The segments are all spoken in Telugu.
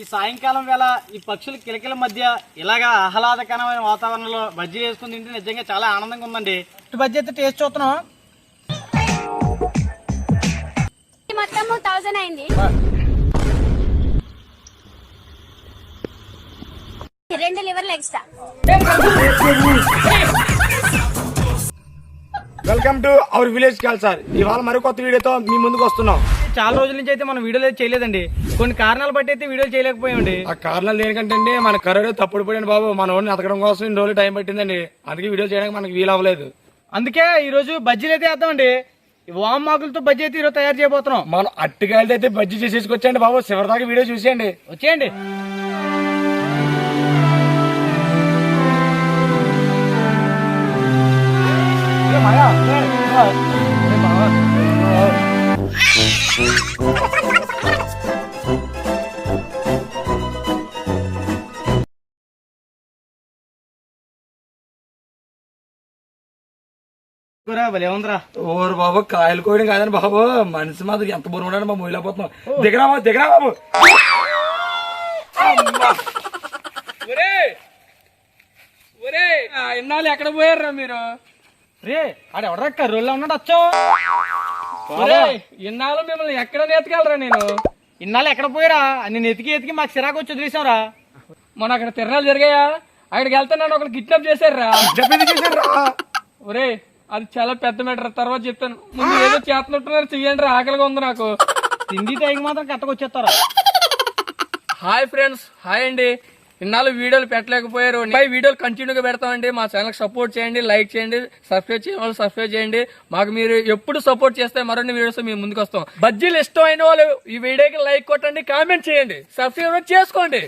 ఈ సాయంకాలం వేళ ఈ పక్షుల కిలకిల మధ్య ఇలాగా ఆహ్లాదకరమైన వాతావరణంలో బజ్జీ వేసుకుని తింటే నిజంగా చాలా ఆనందంగా ఉందండి. ఇటు బజ్జీ అయితే టేస్ట్ చూస్తున్నాం థౌసండ్ అయింది. రెండు లివర్లు extra. Welcome to our village call sir. ఇవాళ మరి కొత్త వీడియోతో మీ ముందుకు వస్తున్నాం. చాలా రోజుల నుంచి అయితే మనం వీడియోలు చేయలేదండి. కొన్ని కారణాల బట్టి అయితే వీడియోలు చేయలేకపోయామండి. ఆ కారణాలు దేనికంటే అండి మన కరోనా తప్పుడు పడింది బాబు. మన ఓడిని అతకడం కోసం ఇన్ని రోజులు టైం పట్టిందండి. అందుకే వీడియో చేయడానికి మనకి వీలు అవ్వలేదు. అందుకే ఈ రోజు బజ్జీలు అయితే వేద్దామండి. ఈ వామాకులతో బజ్జీ అయితే ఈరోజు తయారు చేయబోతున్నాం. మనం అట్టుకాయలతో అయితే బజ్జీ చేసేసుకొచ్చండి బాబు. చివరిదాకా వీడియో చూసేయండి. వచ్చేయండి. ఓరు బాబు కాయలు కోయడం కాదండి బాబు. మనిషి మాత్రం ఎంత బుర్ర ఉన్నాడు మా మొయిలేకపోతున్నాం దిగరా బాబు దిగరా బాబు. అమ్మా. ఇన్నాళ్ళు ఎక్కడ పోయారా మీరు? రే ఆడ ఎవడరా కర్రోల్లో ఉన్నాడు? వచ్చావు ఇన్నాళ్ళు మిమ్మల్ని ఎక్కడ నేతకెళ్ళరా నేను? ఇన్నాళ్ళు ఎక్కడ పోయారా? నేను ఎతికి ఎతికి మాకు చిరాకు వచ్చి వదిలేసాంరా. మొన్న అక్కడ తిరణాలు జరిగాయా? అక్కడికి వెళ్తే నన్ను ఒకరు కిడ్నాప్ చేశారా ఒరే అది చాలా పెద్ద మెటర్ తర్వాత చెప్తాను. ముందు ఏదో చేస్తున్నట్టున్నారు చెయ్యండి రా ఆకలిగా ఉంది నాకు. తిండి టైంకి మాత్రం కట్టకొచ్చేస్తారా హాయ్ ఫ్రెండ్స్ హాయ్ అండి. ఇన్నాళ్ళు వీడియోలు పెట్టలేకపోయారు. పై వీడియోలు కంటిన్యూగా పెడతామండి. మా ఛానల్ సపోర్ట్ చేయండి లైక్ చేయండి సబ్స్క్రైబ్ చేయాలి సబ్స్క్రైబ్ చేయండి. మాకు మీరు ఎప్పుడు సపోర్ట్ చేస్తే మరిన్ని వీడియోస్ మేము ముందుకు వస్తాం. బజ్జీలు ఇష్టం అయిన వాళ్ళు ఈ వీడియోకి లైక్ కొట్టండి కామెంట్ చేయండి. సబ్స్క్రైబ్ చేసుకోండి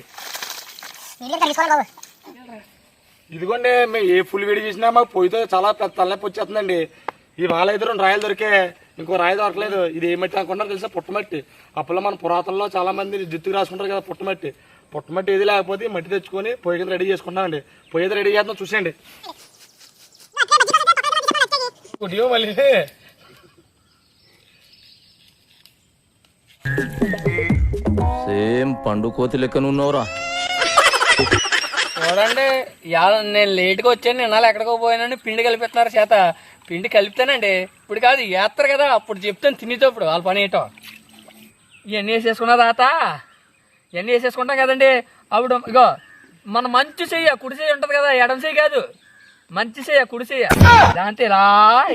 ఇదిగోండి మేము ఏ ఫుల్ వేడి చేసినా మాకు పొయ్యితో చాలా పెద్ద తలనొప్పి వచ్చేస్తుందండి. ఈ అయితే రెండు రాయలు దొరికే ఇంకో రాయి దొరకలేదు. ఇది ఏమట్టి అనుకుంటారు తెలుసా? పుట్టమట్టి. అప్పుడు మన పురాతనలో చాలా మంది జిత్తుకు రాసుకుంటారు కదా పుట్టమట్టి. పుట్టమట్టి ఏది లేకపోతే మట్టి తెచ్చుకొని పొయ్యి కింద రెడీ చేసుకుంటామండి పొయ్యి అయితే రెడీ చేద్దాం చూసేయండి. మళ్ళీ. సేమ్ పండు కోతి లెక్కనున్నావురా చూడండి ఇవాళ నేను లేట్గా వచ్చాను ఇన్నాళ్ళు ఎక్కడికో పోయానని పిండి కలిపిస్తున్నారు చేత. పిండి కలిపితేనండి ఇప్పుడు కాదు వేస్తారు కదా అప్పుడు చెప్తాను తినేటప్పుడు వాళ్ళ పని ఏంటో. ఇవన్నీ వేసేసుకున్నా తాత ఇవన్నీ వేసేసుకుంటాం కదండి. అప్పుడు ఇగో మన మంచి చెయ్య కుడి చెయ్యి ఉంటుంది కదా ఎడం చెయ్యి కాదు మంచి చెయ్య కుడి చెయ్య. దాంతో ఇలా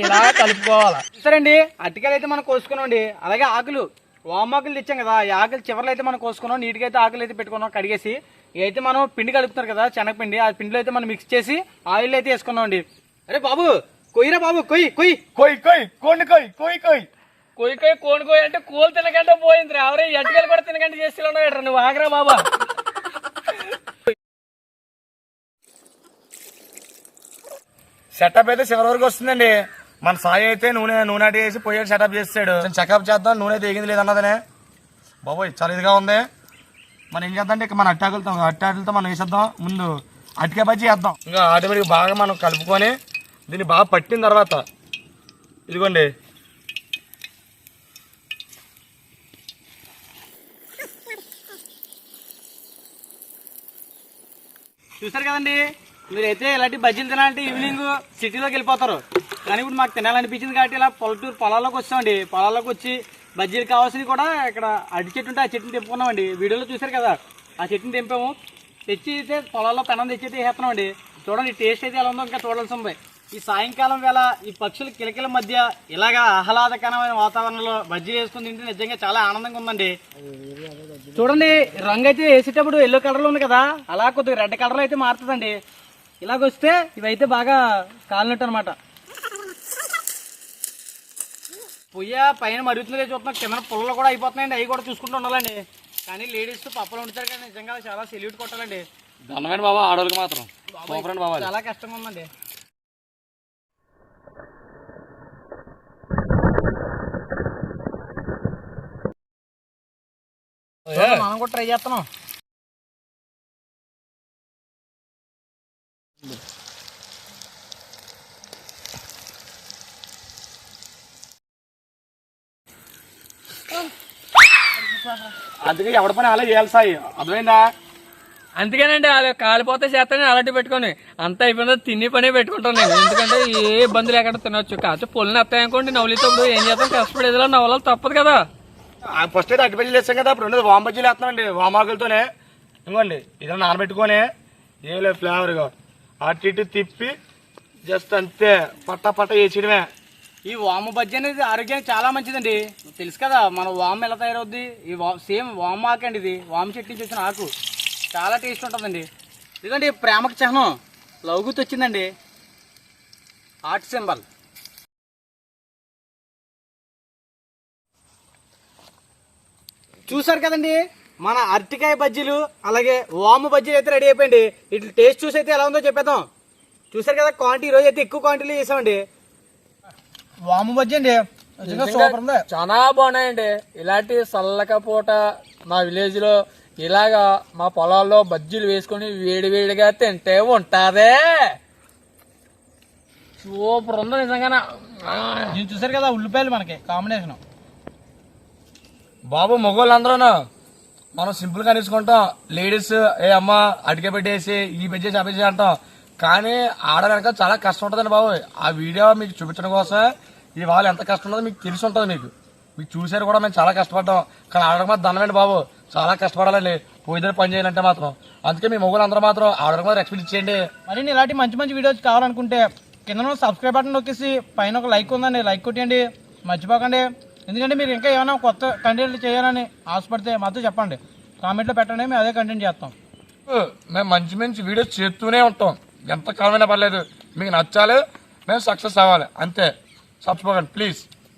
ఇలా కలుపుకోవాలి. సరేండి అట్టికాయలు అయితే మనం కోసుకున్నాండి అలాగే ఆకులు వామాకులు తెచ్చాం కదా ఈ ఆకులు చివరిలో అయితే మనం కోసుకున్నాం నీట్గా అయితే ఆకులు అయితే పెట్టుకున్నాం కడిగేసి. ఇవైతే మనం పిండి కలుపుతున్నారు కదా శనగపిండి. ఆ పిండిలో అయితే మనం మిక్స్ చేసి ఆయిల్ అయితే వేసుకున్నాం అండి అరే బాబు కొయ్యరా బాబు కొయ్యి కొయ్యి. కొయ్ కొయ్ కోండి కొయ్ కొయ్ కొయ్. కొయ్యి కొయ్యి కోని కొయ్యి అంటే కోలు తినకంటే పోయింది ఎవరే ఎట్టుకలు కూడా తినకంటే చేసి నువ్వు? ఆగరా బాబా. సెటప్ అయితే చివరి వరకు వస్తుందండి. మన సాయి అయితే నూనె నూనె వేసి పొయ్యి సెటప్ చేస్తాడు. చెకప్ చేద్దాం నూనె అయితే ఏగింది లేదన్నదనే. బాబోయ్ చాలా ఇదిగా ఉంది. మనం ఏం చేద్దాం అంటే ఇక మన అట్టాకులతో అట్టాకులతో మనం వేసేద్దాం. ముందు అటికే బజ్జీ వేద్దాం ఇంకా ఆటోమేటిక్ బాగా మనం కలుపుకొని దీన్ని బాగా పట్టిన తర్వాత ఇదిగోండి. చూసారు కదండి? మీరైతే ఇలాంటి బజ్జీలు తినాలంటే ఈవినింగ్ సిటీలోకి వెళ్ళిపోతారు. కానీ ఇప్పుడు మాకు తినాలనిపించింది కాబట్టి ఇలా పొలటూరు పొలాల్లోకి వచ్చామండి. పొలాల్లోకి వచ్చి బజ్జీలు కావాల్సినవి కూడా ఇక్కడ అడి చెట్టు ఉంటే ఆ చెట్టుని తెంపుకున్నామండి. వీడియోలో చూసారు కదా ఆ చెట్టుని తెంపాము. తెచ్చి అయితే పొలాల్లో పెనం తెచ్చి అయితే వేస్తున్నామండి. చూడండి టేస్ట్ అయితే ఎలా ఉందో ఇంకా చూడాల్సి ఉంది. ఈ సాయంకాలం వేళ ఈ పక్షుల కిలకిల మధ్య ఇలాగా ఆహ్లాదకరమైన వాతావరణంలో బజ్జీ వేసుకుని తింటే నిజంగా చాలా ఆనందంగా ఉందండి. చూడండి రంగు అయితే వేసేటప్పుడు ఎల్లో కలర్లో ఉంది కదా అలా కొద్దిగా రెడ్ కలర్లో అయితే మారుతుందండి. ఇలాగొస్తే ఇవైతే బాగా కాలినట్టు అనమాట పొయ్య పైన మరుగుతుంది చూస్తున్నాం. కింద పుల్లలు కూడా అయిపోతున్నాయండి. అవి కూడా చూసుకుంటూ ఉండాలండి. కానీ లేడీస్ పప్పులు వండుతారు కానీ నిజంగా చాలా సెల్యూట్ కొట్టాలండి. దండమైన బాబా? ఆడవాళ్ళకి మాత్రం. బాబా చాలా కష్టంగా ఉందండి. మనం కూడా ట్రై చేస్తున్నాం. అందుకే ఎవడి పని అలా చేయాలి సాయి. అర్థమైందా? అందుకేనండి వాళ్ళు కాలిపోతే చేస్తాను అలాంటి పెట్టుకొని. అంత అయిపోయిందో తిని పనే పెట్టుకుంటాను నేను. ఎందుకంటే ఏ ఇబ్బందులు ఎక్కడ తినొచ్చు. కాకపోతే పొల్లిని వస్తాయనుకోండి నవలితప్పుడు ఏం చేస్తాం కష్టపడి ఏదో నవలాలి తప్పదు కదా. ఫస్ట్ అయితే అట్టి బజ్జీలు వేస్తాం కదా ఇప్పుడు ఉండదు వామ బజ్జీలు వేస్తామండి వామాకులతోనే. ఇంకోండి ఇదే నానబెట్టుకొని ఏం లేదు ఫ్లేవర్గా అటు ఇటు తిప్పి జస్ట్ అంతే పట్ట పట్ట వేసేయడమే. ఈ వాము బజ్జీ అనేది ఆరోగ్యానికి చాలా మంచిదండి. తెలుసు కదా మన వాము ఎలా తయారవుద్ది? ఈ వా సేమ్ వాము ఆకు అండి ఇది. వాము చెట్టు నుంచి వచ్చిన ఆకు. చాలా టేస్ట్ ఉంటుందండి. ఇదిగోండి ప్రేమకు చిహ్నం. లవ్ వచ్చిందండి. Heart symbol. చూసారు కదండి మన అరటికాయ బజ్జీలు అలాగే వాము బజ్జీలు అయితే రెడీ అయిపోయింది. ఇట్లా టేస్ట్ చూసి అయితే ఎలా ఉందో చెప్పేద్దాం. చూసారు కదా క్వాంటిటీ ఈరోజు అయితే ఎక్కువ క్వాంటిటీలో చేసామండి. వాము బజ్జీ అండి సూపర్ ఉంది. చాలా బాగున్నాయండి. ఇలాంటి చల్లక పూట మా విలేజ్లో ఇలాగా మా పొలాల్లో బజ్జీలు వేసుకొని వేడి వేడిగా తింటే ఉంటారే సూపర్ ఉంది నిజంగానే. నేను చూసారు కదా ఉల్లిపాయలు మనకి కాంబినేషన్ బాబు మగవాళ్ళందరూ మనం సింపుల్గా తీసుకుంటాం. లేడీస్ ఏ అమ్మ అడిగే పెట్టేసి ఈ బజ్జేసి ఆ బజ్జేసి అంటాం. కానీ ఆడడానికి చాలా కష్టం ఉంటుందండి బాబు ఆ వీడియో మీకు చూపించడం కోసం ఈ వాళ్ళు ఎంత కష్టం ఉంటుందో మీకు తెలిసి ఉంటుంది మీకు. మీకు చూసారు కూడా మేము చాలా కష్టపడ్డాం. కానీ ఆడడానికి మాత్రం దండమండి బాబు. చాలా కష్టపడాలండి. పోయి దగ్గర పని చేయాలంటే మాత్రం. అందుకే మీ మొగ్గులందరూ మాత్రం ఆడడానికి మాత్రం రెస్పెక్ట్ ఇచ్చేయండి మరి ఇలాంటి మంచి మంచి వీడియోస్ కావాలనుకుంటే కింద సబ్స్క్రైబ్ బటన్ నొక్కేసి పైన ఒక లైక్ ఉందండి. లైక్ కొట్టండి మర్చిపోకండి. ఎందుకంటే మీరు ఇంకా ఏమైనా కొత్త కంటెంట్లు చేయాలని ఆశపడితే మాతో చెప్పండి. కామెంట్లో పెట్టండి. మేము అదే కంటెంట్ చేస్తాం. మేము మంచి మంచి వీడియోస్ చేస్తూనే ఉంటాం. ఎంతకాలమైనా పర్లేదు. మీకు నచ్చాలి మేము సక్సెస్ అవ్వాలి. అంతే. చచ్చిపోకండి ప్లీజ్.